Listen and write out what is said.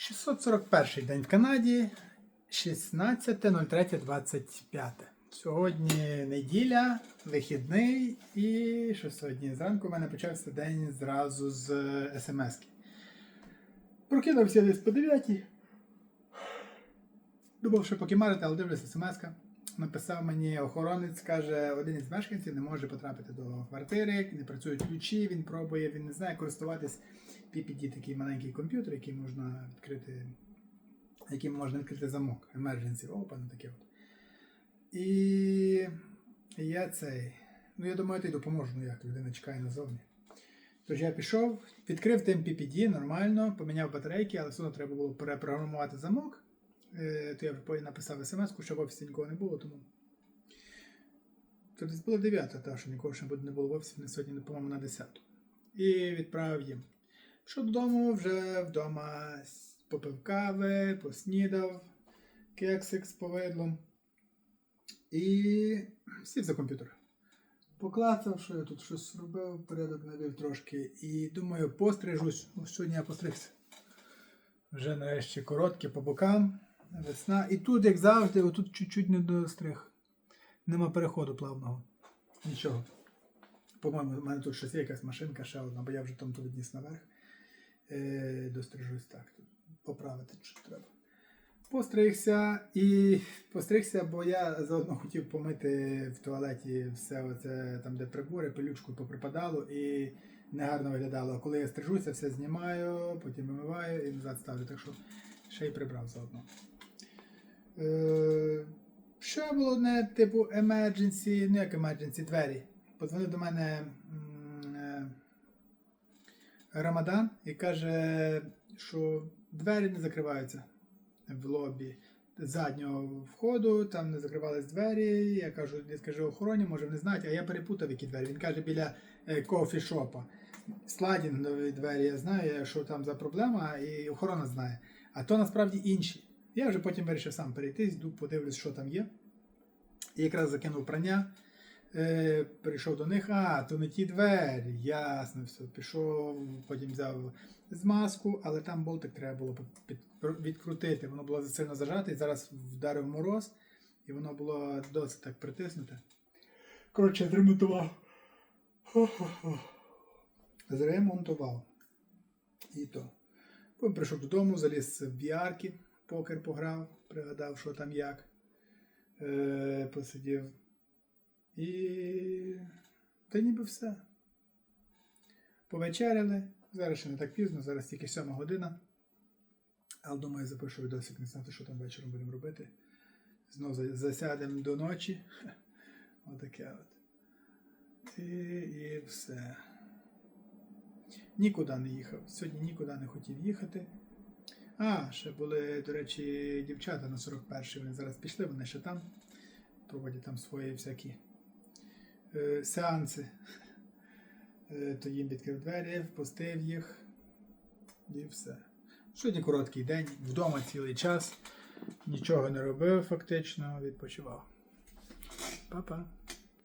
641 день в Канаді, 16.03.25. Сьогодні неділя, вихідний, і що сьогодні зранку у мене почався день зразу з смс-ки. Прокинувся десь по 9. Думав, що покимарити, але дивлюся смс-ка. Написав мені охоронець, каже, один із мешканців не може потрапити до квартири, не працюють ключі, він пробує, він не знає користуватись PPD, такий маленький комп'ютер, який можна відкрити, яким можна відкрити замок. Emergency Open, таке от. І я цей. Ну, я думаю, ти допоможу, ну як людина чекає назовні. Тож я пішов, відкрив тим PPD нормально, поміняв батарейки, але все одно треба було перепрограмувати замок. Е, то я вже написав смс, що в офісі нікого не було, тому. То десь було 9, та що нікого ще не було в офісі, не сьогодні, по-моєму, на 10. І відправив їм. Що додому, вже вдома попив кави, поснідав, кексик з повидлом. І сів за комп'ютер. Поклацав, що я тут щось робив, порядок навів трошки. І думаю, пострижусь. Сьогодні я постригся. Вже нарешті коротке по бокам. Весна. І тут, як завжди, отут чуть-чуть не достриг. Нема переходу плавного. Нічого. По-моєму, в мене тут щось є якась машинка, ще одна, бо я вже там тут відніс наверх. Е, дострижусь так. Тут поправити що треба. Постригся і постригся, бо я заодно хотів помити в туалеті все оце там, де прибори, пилючку поприпадало і негарно виглядало. А коли я стрижуся, все знімаю, потім вимиваю і назад ставлю. Так що ще й прибрав заодно. Е, ще було одне, типу, emergency, ну як emergency, двері. Подзвонив до мене е, Рамадан і каже, що двері не закриваються в лобі заднього входу, там не закривались двері. Я кажу, я скажу охороні, може вони знають, а я перепутав які двері. Він каже, біля е, кофішопа. Сладінгові двері я знаю, що там за проблема, і охорона знає. А то насправді інші. Я вже потім вирішив сам перейти, йду, подивлюсь, що там є. І якраз закинув прання. Е, прийшов до них, а, то не ті двері, ясно, все. Пішов, потім взяв змазку, але там болтик треба було відкрутити. Воно було сильно зажате, і зараз вдарив мороз, і воно було досить так притиснуте. Коротше, зремонтував. Зремонтував. І то. Потім прийшов додому, заліз в VR, покер пограв, пригадав, що там як. Е, посидів. І та ніби все. Повечеряли. Зараз ще не так пізно, зараз тільки 7 година. Але думаю, запишу відосик, не знати, що там вечором будемо робити. Знову засядемо до ночі. Отаке от. І, і все. Нікуди не їхав. Сьогодні нікуди не хотів їхати. А, ще були, до речі, дівчата на 41-й. Вони зараз пішли, вони ще там. Проводять там свої всякі е, сеанси. Е, то їм відкрив двері, впустив їх. І все. Сьогодні короткий день, вдома цілий час. Нічого не робив фактично, відпочивав. Па-па.